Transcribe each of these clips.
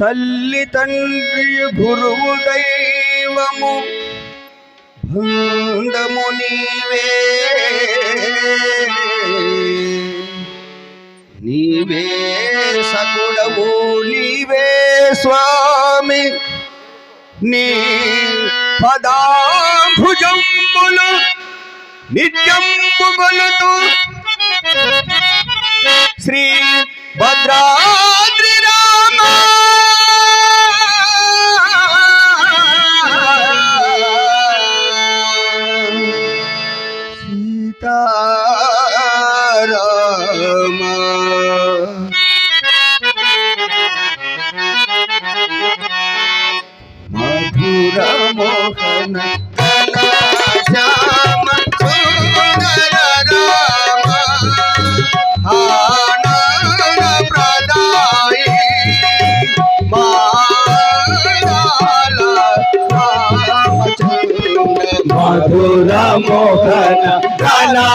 తల్లి తండ్రి గురువు దైవము. బంధము నీవే. నీవే సకుడము నీవే స్వామి. నీ పదాభుజంబులు నిత్యం పుగలుతూ Shri Bhadra ko khana khana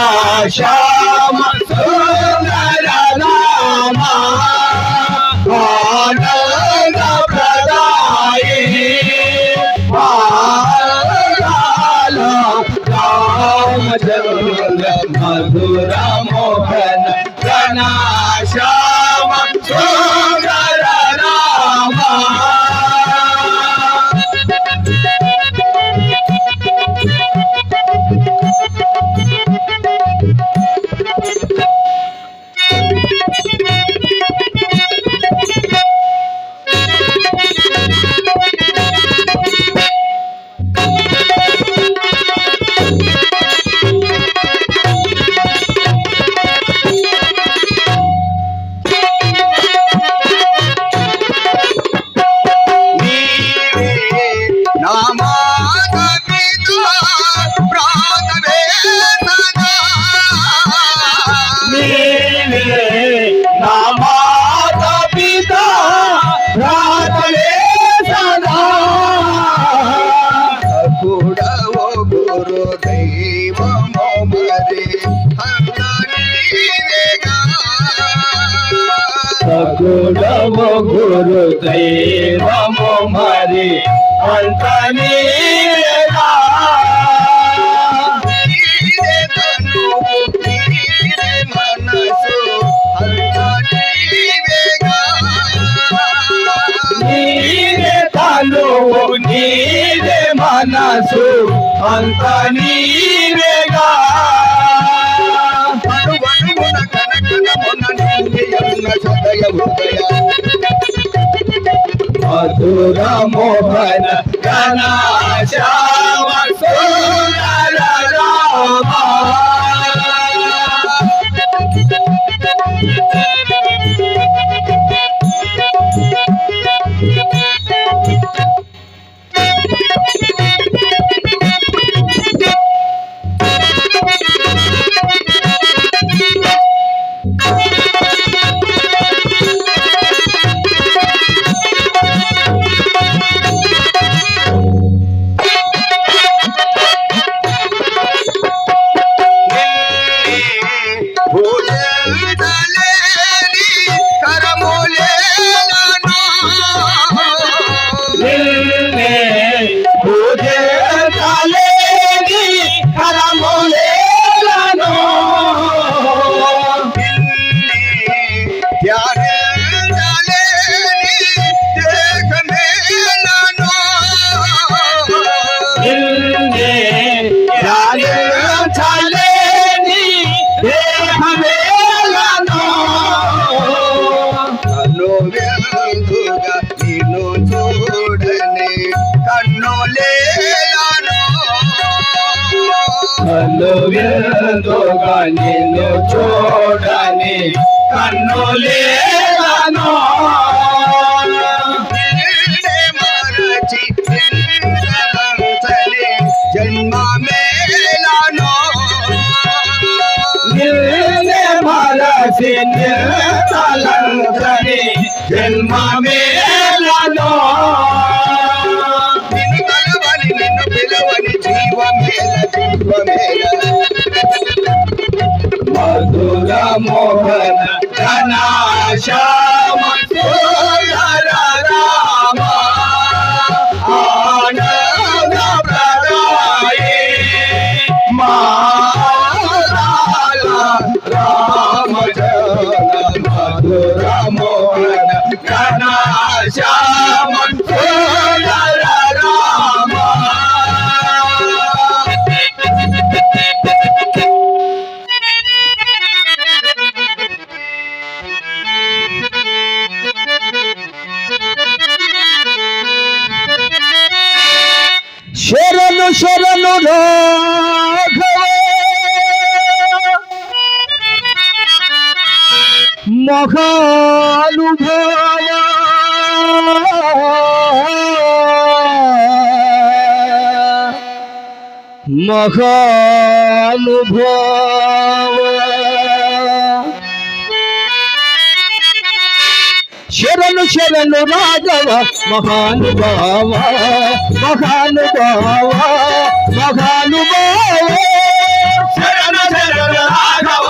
అంత మనసు అంత నీవేగా. నీవే తనువు నీవే మనసు సదయ హృదయ Madura Mohan Kana Chawal Sula Rama నిన్ను చూడని కన్నులేలను నిన్నే జన్మ మేలను. నిన్ను కలవని నిన్ను పిలవని జీవమేల జీవమేల మధుర మోహన ఘనాశ్యామ మహానుభావ. శరణు శరణు రాఘవ మహానుభావ మహానుభావ మహానుభావ. శరణు శరణు రాఘవ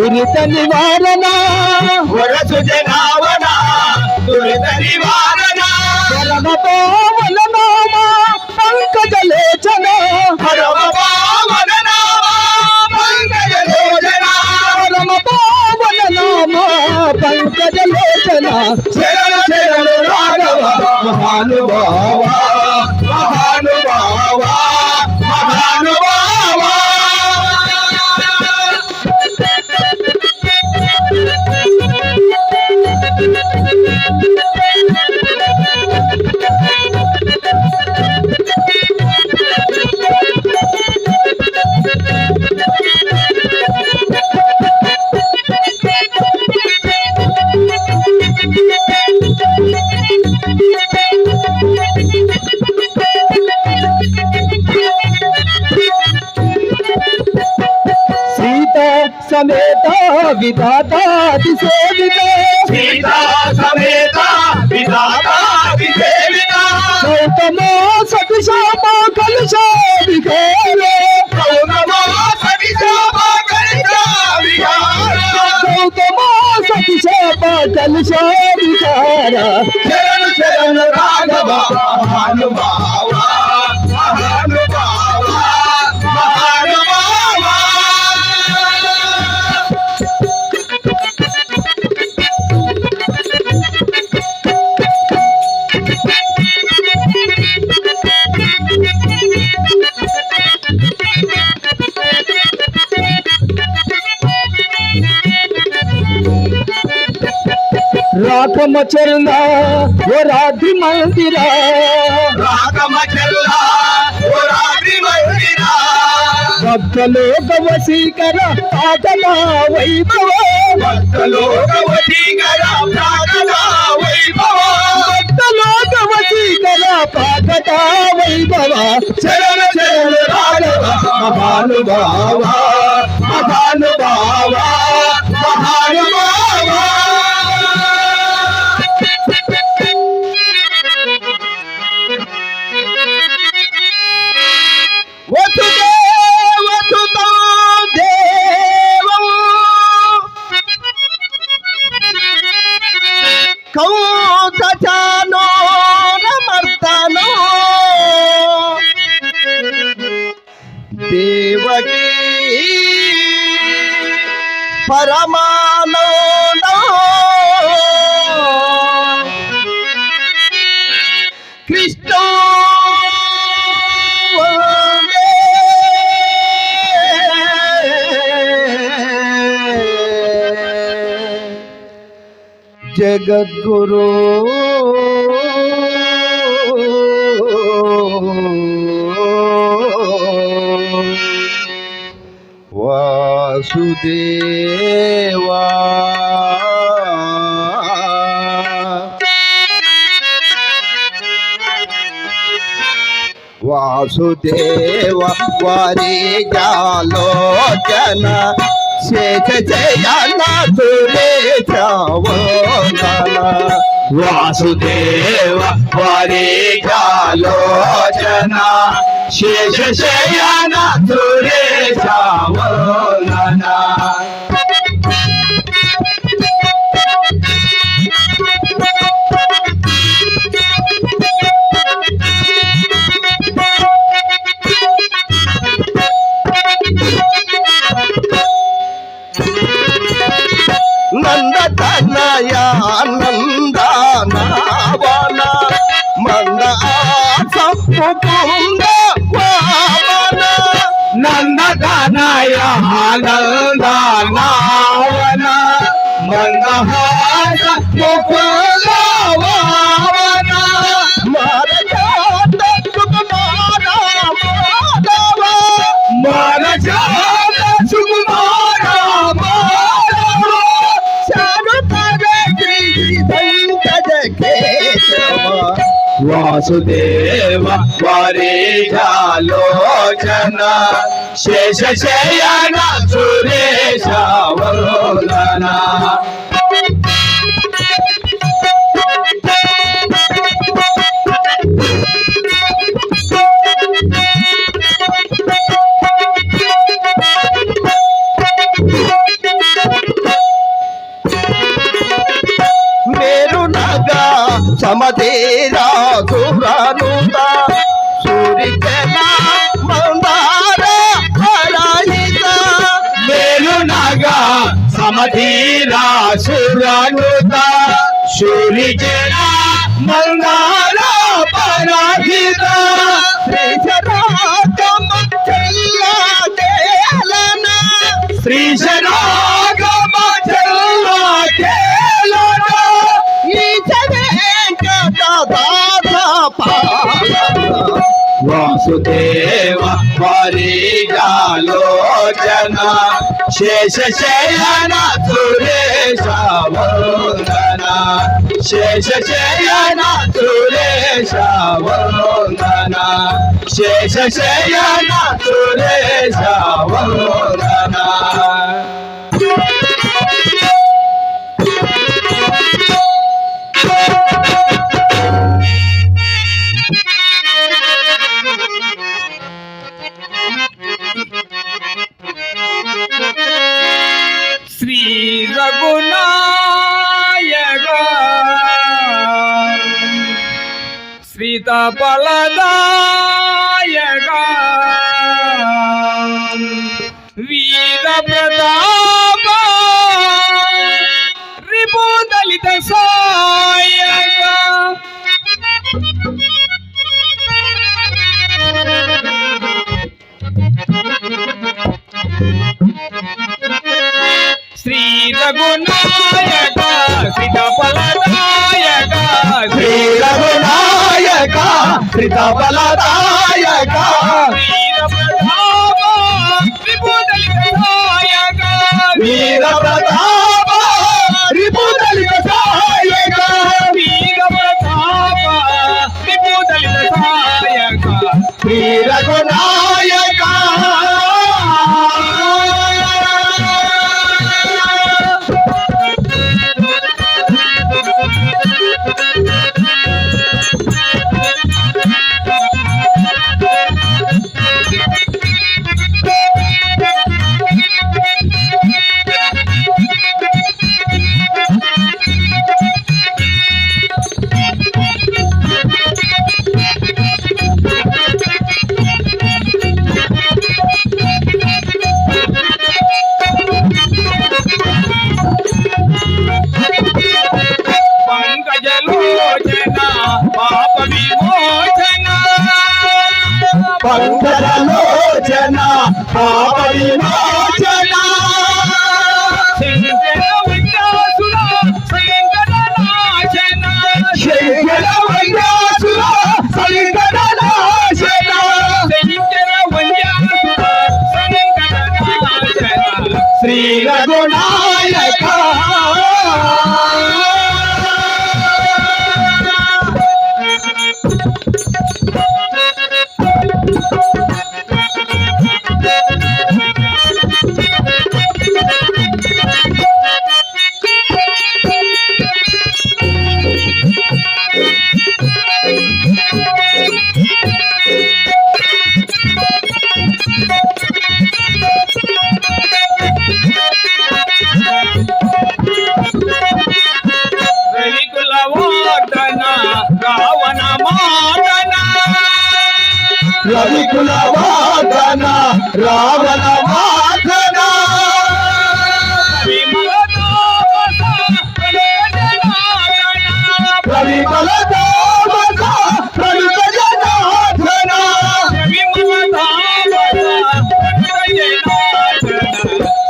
దురిత నివారణ వరసు జనావన దురిత నివారణ శరణ పావన నామ పంకజ లోచన పరమ పావన నామ పంకజ లోచన పరమ పావన నామ పంకజ లోచన శరణ శరణ రాఘవ మహానుభావ. సమేత విధాతాది సేవిత సీతా సమేత విధాతాది సేవిత గౌతమో కలుషాదిఘోరే గౌతమో సతిశామ కలుషాదిఘోర గౌతమో సతిశామ కలుషాదిఘోర శరణ శరణ రాఘవ మహానుభావ రాకమ చరణ ఓ రాధి మందిర. రాకమ చరణ ఓ రాధి మందిర. భక్తలోక వసీకర పాటలా వైభవ. భక్తలోక వసీకర పాటలా వైభవ. భక్తలోక వసీకర పాటలా వైభవ. చరణ చరణ రాఘవ మహానుభావ మహానుభావ మహానుభావ. పరమానంద. కృష్ణ జగద్గురు. वासुदेव వాసుదేవ వారి జాలోచన శేష జయన వాసుదేవ వారి ఆలోచన శేష శయన సురేశావన నంద తనయ నందనవన మంద ముకుంద వామన నందనయ ఆనంద నావన మందహాస వాసుదేవ వారేజాలోచన శేష శయన సురేశ వరుణన సమతేరా సురనుత సూరికన మందార హరాయిత మేలునగా సమధీరా సురనుత సూరిజన మందార పరాజిత శ్రీశరాగమ చెల్లా వాసుదేవ పరిజాలోచన శేష శయన సురేశ వందన శేష శయన సురేశ వందన శేష శయన సురేశ వందన you. రఘునాయక శ్రీత ఫలదాయక వీర ప్రతాప రిపు దళిత సాయక రఘునాయక శ్రీత ఫలదాయక శ్రీ రఘునాయక శ్రీత బలదాయక వీర ప్రతాప పంకజలోచన పాప విమోచన పంకజలోచన పాప విమోచన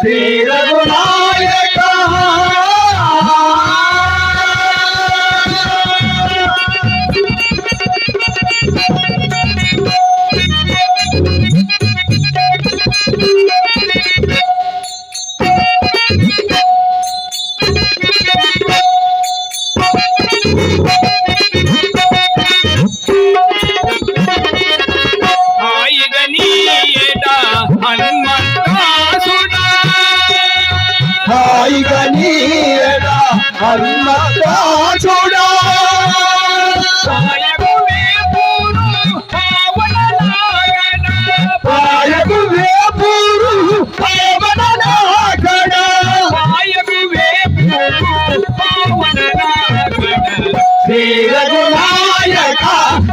శ్రీ రఘునా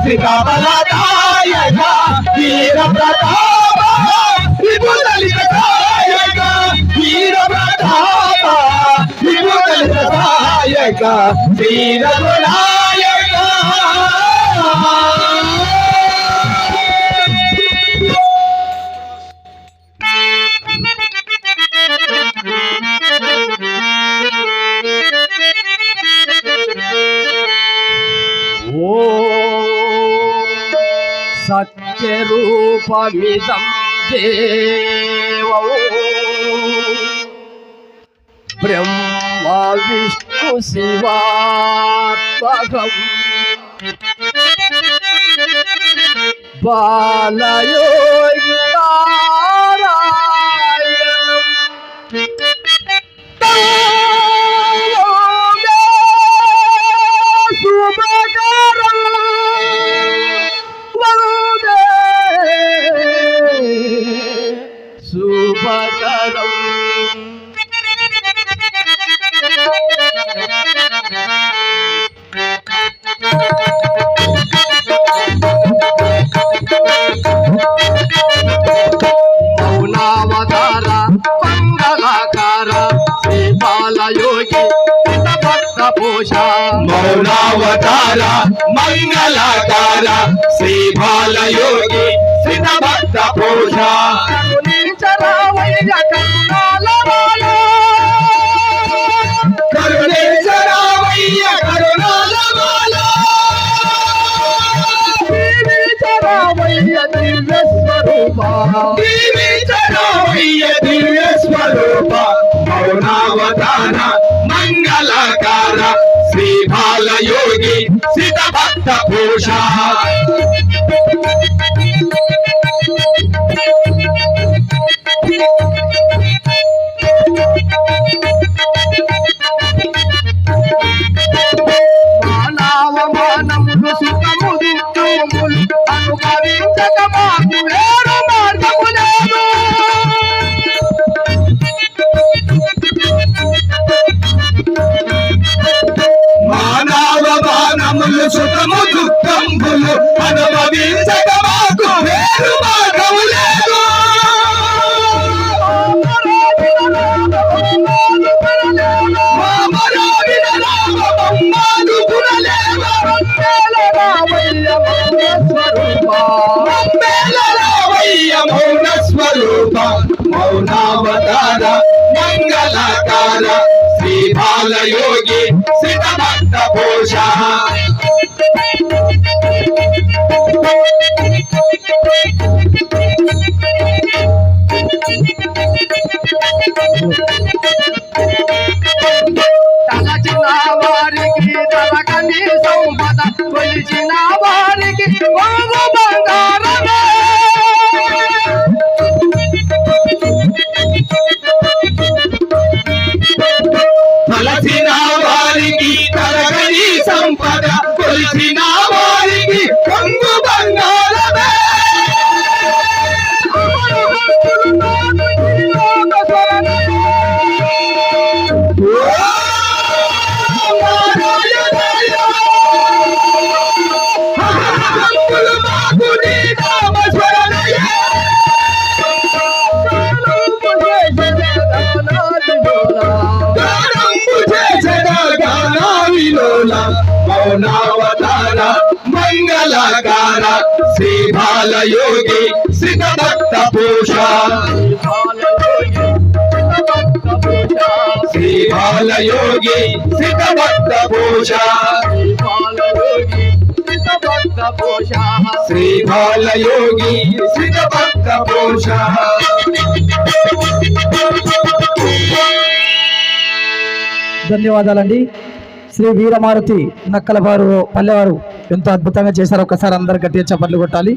శ్రీకమలదాయక వీర ప్రతాప విభుదలిత సాయక వీర ప్రతాప విభుదలిత సాయక సత్యరూపమిదం దేవో. బ్రహ్మ విష్ణు శివాత్మకం బాలయోగి మౌనావతార మంగళాకార శ్రీ బాలయోగి శ్రీత భక్త పూజ దివ్య స్వరూప. మౌనావతార మంగళాకార శ్రీ బాలయోగి శ్రీత భక్త పూజ అనుభవించక మాకు సుఖము దుఃఖంబులు అనుభవించక మాకు వేరు మార్గము లేదు. మౌన స్వరూప మౌనావతార శ్రీ బాలయోగి శ్రీత భక్త పోష. వారికి తలకని సంపద కొలిచిన వారికి మౌనావతార మంగళకార శ్రీ బాలయోగి శ్రీత భక్త పూష శ్రీ బాలయోగి శ్రీత భక్త పూష శ్రీ బాలయోగి శ్రీత భక్త పూష ధన్యవాదాలండి. శ్రీ వీరమారుతి నక్కలవారు పల్లెవారు ఎంతో అద్భుతంగా చేశారు. ఒకసారి అందరు గట్టిగా చప్పట్లు కొట్టాలి.